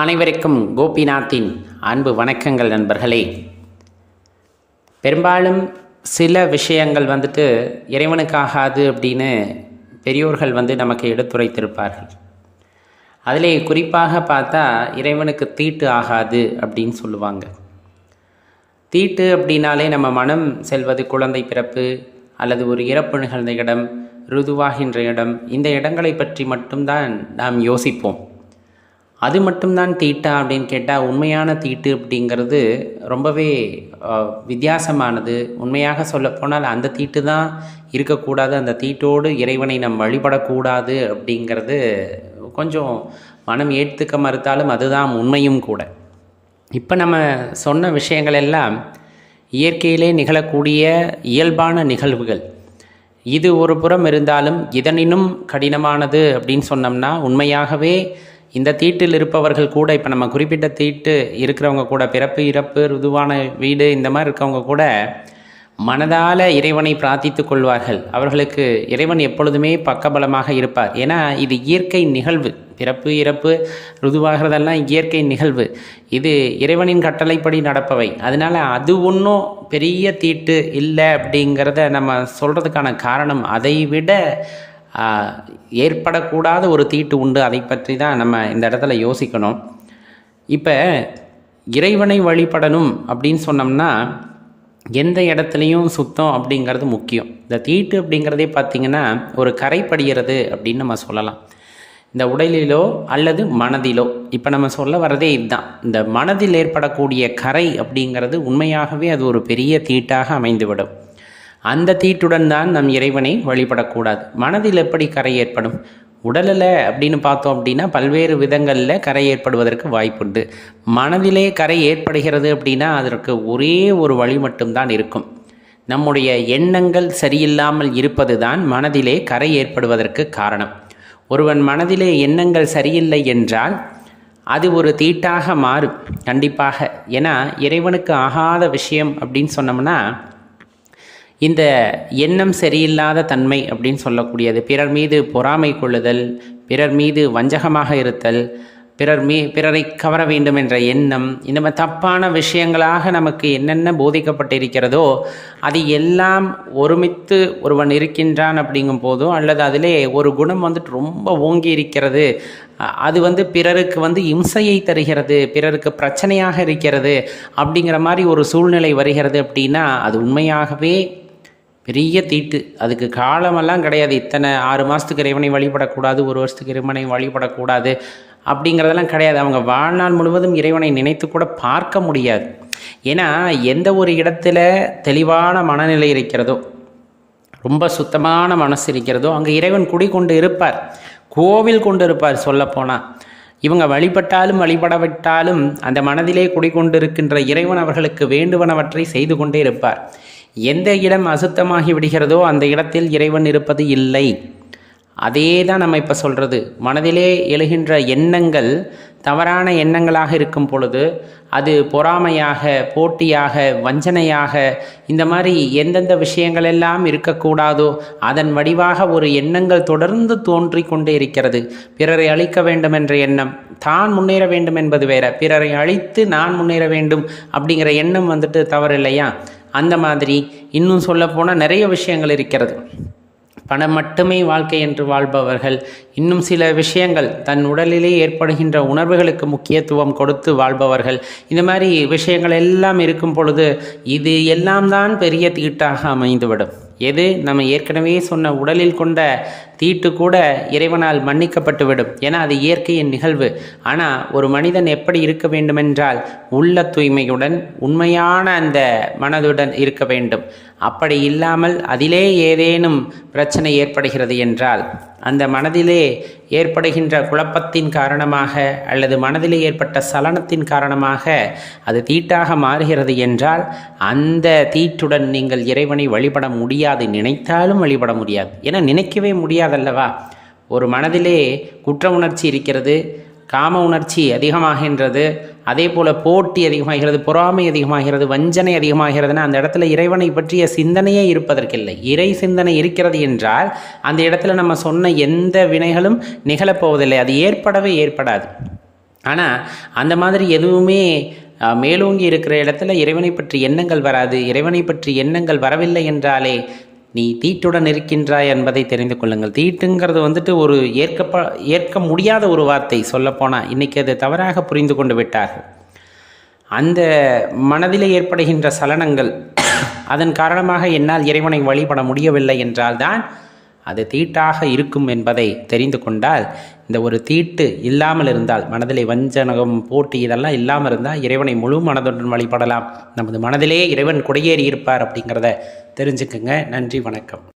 அனைவருக்கும் கோபிநாத்தின் அன்பு வணக்கங்கள் நண்பர்களே. பெரும்பாலும் சில விஷயங்கள் வந்துட்டு இறைவனுக்காகாது அப்படின்னு பெரியோர்கள் வந்து நமக்கு எடுத்துரைத்திருப்பார்கள். அதிலே குறிப்பாக பார்த்தா இறைவனுக்கு தீட்டு ஆகாது அப்படின்னு சொல்லுவாங்க. தீட்டு அப்படின்னாலே நம்ம மனம் செல்வது குழந்தை பிறப்பு அல்லது ஒரு இறப்பு நிகழ்ந்த இடம் ருதுவாகின்ற இடம் இந்த இடங்களை பற்றி மட்டும்தான் நாம் யோசிப்போம். அது மட்டும்தான் தீட்டா அப்படின்னு கேட்டால் உண்மையான தீட்டு அப்படிங்கிறது ரொம்பவே வித்தியாசமானது. உண்மையாக சொல்லப்போனால் அந்த தீட்டு தான் இருக்கக்கூடாது. அந்த தீட்டோடு இறைவனை நம் வழிபடக்கூடாது அப்படிங்கிறது கொஞ்சம் மனம் ஏற்றுக்க மறுத்தாலும் அதுதான் உண்மையும் கூட. இப்போ நம்ம சொன்ன விஷயங்கள் எல்லாம் இயற்கையிலே நிகழக்கூடிய இயல்பான நிகழ்வுகள். இது ஒரு புறம் இருந்தாலும் இதனினும் கடினமானது அப்படின்னு சொன்னோம்னா உண்மையாகவே இந்த தீட்டில் இருப்பவர்கள் கூட இப்போ நம்ம குறிப்பிட்ட தீட்டு இருக்கிறவங்க கூட பிறப்பு இறப்பு ருதுவான வீடு இந்த மாதிரி இருக்கவங்க கூட மனதால இறைவனை பிரார்த்தித்து கொள்வார்கள். அவர்களுக்கு இறைவன் எப்பொழுதுமே பக்கபலமாக இருப்பார். ஏன்னா இது இயற்கை நிகழ்வு. பிறப்பு இறப்பு ருதுவாகிறதெல்லாம் இயற்கை நிகழ்வு. இது இறைவனின் கட்டளைப்படி நடப்பவை. அதனால் அது ஒன்றும் பெரிய தீட்டு இல்லை அப்படிங்கிறத நம்ம சொல்கிறதுக்கான காரணம். அதை விட ஏற்படக்கூடாத ஒரு தீட்டு உண்டு. அதை பற்றி தான் நம்ம இந்த இடத்துல யோசிக்கணும். இப்போ இறைவனை வழிபடணும் அப்படின்னு சொன்னோம்னா எந்த இடத்துலையும் சுத்தம் அப்படிங்கிறது முக்கியம். இந்த தீட்டு அப்படிங்கிறதே பார்த்திங்கன்னா ஒரு கரைப்படுகிறது அப்படின்னு நம்ம சொல்லலாம். இந்த உடலிலோ அல்லது மனதிலோ. இப்போ நம்ம சொல்ல வர்றதே இதுதான். இந்த மனதில் ஏற்படக்கூடிய கரை அப்படிங்கிறது உண்மையாகவே அது ஒரு பெரிய தீட்டாக அமைந்துவிடும். அந்த தீட்டுடன் தான் நம் இறைவனை வழிபடக்கூடாது. மனதில் எப்படி கரை ஏற்படும்? உடலில் அப்படின்னு பார்த்தோம் அப்படின்னா பல்வேறு விதங்களில் கரை ஏற்படுவதற்கு வாய்ப்புண்டு. மனதிலே கரை ஏற்படுகிறது அப்படின்னா அதற்கு ஒரே ஒரு வழி மட்டும்தான் இருக்கும். நம்முடைய எண்ணங்கள் சரியில்லாமல் இருப்பது தான் மனதிலே கரை ஏற்படுவதற்கு காரணம். ஒருவன் மனதிலே எண்ணங்கள் சரியில்லை என்றால் அது ஒரு தீட்டாக மாறும். கண்டிப்பாக. ஏன்னா இறைவனுக்கு ஆகாத விஷயம் அப்படின்னு சொன்னோம்னா இந்த எண்ணம் சரியில்லாத தன்மை அப்படின்னு சொல்லக்கூடியது. பிறர் மீது பொறாமை கொள்ளுதல் பிறர் மீது வஞ்சகமாக இருத்தல் பிறர் மீ பிறரை கவர வேண்டும் என்ற எண்ணம் இந்த மாதிரி தப்பான விஷயங்களாக நமக்கு என்னென்ன போதிக்கப்பட்டிருக்கிறதோ அது எல்லாம் ஒருமித்து ஒருவன் இருக்கின்றான் அப்படிங்கும் போதோ அல்லது அதிலே ஒரு குணம் வந்துட்டு ரொம்ப ஓங்கி இருக்கிறது. அது வந்து பிறருக்கு வந்து இம்சையை தருகிறது பிறருக்கு பிரச்சனையாக இருக்கிறது அப்படிங்கிற மாதிரி ஒரு சூழ்நிலை வருகிறது அப்படின்னா அது உண்மையாகவே பெரிய தீட்டு. அதுக்கு காலமெல்லாம் கிடையாது. இத்தனை ஆறு மாதத்துக்கு இறைவனை வழிபடக்கூடாது ஒரு வருஷத்துக்கு இறைவனை வழிபடக்கூடாது அப்படிங்கிறதெல்லாம் கிடையாது. அவங்க வாழ்நாள் முழுவதும் இறைவனை நினைத்து கூட பார்க்க முடியாது. ஏன்னா எந்த ஒரு இடத்துல தெளிவான மனநிலை இருக்கிறதோ ரொம்ப சுத்தமான மனசு இருக்கிறதோ அங்கே இறைவன் குடி கொண்டு இருப்பார். கோவில் கொண்டு இருப்பார் சொல்லப்போனால் இவங்க வழிபட்டாலும் வழிபடவிட்டாலும் அந்த மனதிலே குடிகொண்டு இருக்கின்ற இறைவன் அவர்களுக்கு வேண்டுவனவற்றை செய்து கொண்டே இருப்பார். எந்த இடம் அசுத்தமாகி விடுகிறதோ அந்த இடத்தில் இறைவன் இருப்பது இல்லை. அதே தான் நம்ம இப்போ சொல்கிறது மனதிலே எழுகின்ற எண்ணங்கள் தவறான எண்ணங்களாக இருக்கும் பொழுது அது பொறாமையாக போட்டியாக வஞ்சனையாக இந்த மாதிரி எந்தெந்த விஷயங்கள் எல்லாம் இருக்கக்கூடாதோ அதன் வடிவாக ஒரு எண்ணங்கள் தொடர்ந்து தோன்றி கொண்டே இருக்கிறது. பிறரை அழிக்க வேண்டும் என்ற எண்ணம் தான் முன்னேற வேண்டும் என்பது வேற. பிறரை அழித்து நான் முன்னேற வேண்டும் அப்படிங்கிற எண்ணம் வந்துட்டு தவறு இல்லையா அந்த மாதிரி இன்னும் சொல்லப்போனால் நிறைய விஷயங்கள் இருக்கிறது. பணம் மட்டுமே வாழ்க்கை என்று வாழ்பவர்கள் இன்னும் சில விஷயங்கள் தன் உடலிலே ஏற்படுகின்ற உணர்வுகளுக்கு முக்கியத்துவம் கொடுத்து வாழ்பவர்கள். இந்த மாதிரி விஷயங்கள் எல்லாம் இருக்கும் பொழுது இது எல்லாம் தான் பெரிய தீட்டாக அமைந்துவிடும். எது? நம்ம ஏற்கனவே சொன்ன உடலில் கொண்ட தீட்டு கூட இறைவனால் மன்னிக்கப்பட்டுவிடும். ஏன்னா அது இயற்கையின் நிகழ்வு. ஆனால் ஒரு மனிதன் எப்படி இருக்க வேண்டுமென்றால் உள்ள தூய்மையுடன் உண்மையான அந்த மனதுடன் இருக்க வேண்டும். அப்படி இல்லாமல் அதிலே ஏதேனும் பிரச்சனை ஏற்படுகிறது என்றால் அந்த மனதிலே ஏற்படுகின்ற குழப்பத்தின் காரணமாக அல்லது மனதிலே ஏற்பட்ட சலனத்தின் காரணமாக அது தீட்டாக மாறுகிறது என்றால் அந்த தீட்டுடன் நீங்கள் இறைவனை வழிபட முடியாது நினைத்தாலும் வழிபட முடியாது. ஏன்னா நினைக்கவே முடியாதல்லவா? ஒரு மனதிலே குற்ற உணர்ச்சி இருக்கிறது காம உணர்ச்சி அதிகமாகின்றது. அதே போல் போட்டி அதிகமாகிறது பொறாமை அதிகமாகிறது வஞ்சனை அதிகமாகிறதுனா அந்த இடத்துல இறைவனை பற்றிய சிந்தனையே இருப்பதற்கில்லை. இறை சிந்தனை இருக்கிறது என்றால் அந்த இடத்துல நம்ம சொன்ன எந்த வினைகளும் நிகழப்போவதில்லை அது ஏற்படவே ஏற்படாது. ஆனால் அந்த மாதிரி எதுவுமே மேலோங்கி இருக்கிற இடத்துல இறைவனை பற்றி எண்ணங்கள் வராது. இறைவனை பற்றி எண்ணங்கள் வரவில்லை என்றாலே நீ தீட்டுடன் இருக்கின்றாய் என்பதை தெரிந்து கொள்ளுங்கள். தீட்டுங்கிறது வந்துட்டு ஒரு ஏற்கப்ப ஏற்க முடியாத ஒரு வார்த்தை சொல்லப்போனால் இன்றைக்கி அது தவறாக புரிந்து கொண்டு விட்டார்கள். அந்த மனதில் ஏற்படுகின்ற சலனங்கள் அதன் காரணமாக என்னால் இறைவனை வழிபட முடியவில்லை என்றால்தான் அது தீட்டாக இருக்கும் என்பதை தெரிந்து கொண்டால் இந்த ஒரு தீட்டு இல்லாமல் இருந்தால் மனதிலே வஞ்சனகம் போட்டி இதெல்லாம் இல்லாமல் இருந்தால் இறைவனை முழு மனதுடன் வழிபடலாம். நமது மனதிலே இறைவன் குடியேறி இருப்பார் அப்படிங்கிறத தெரிஞ்சுக்குங்க. நன்றி வணக்கம்.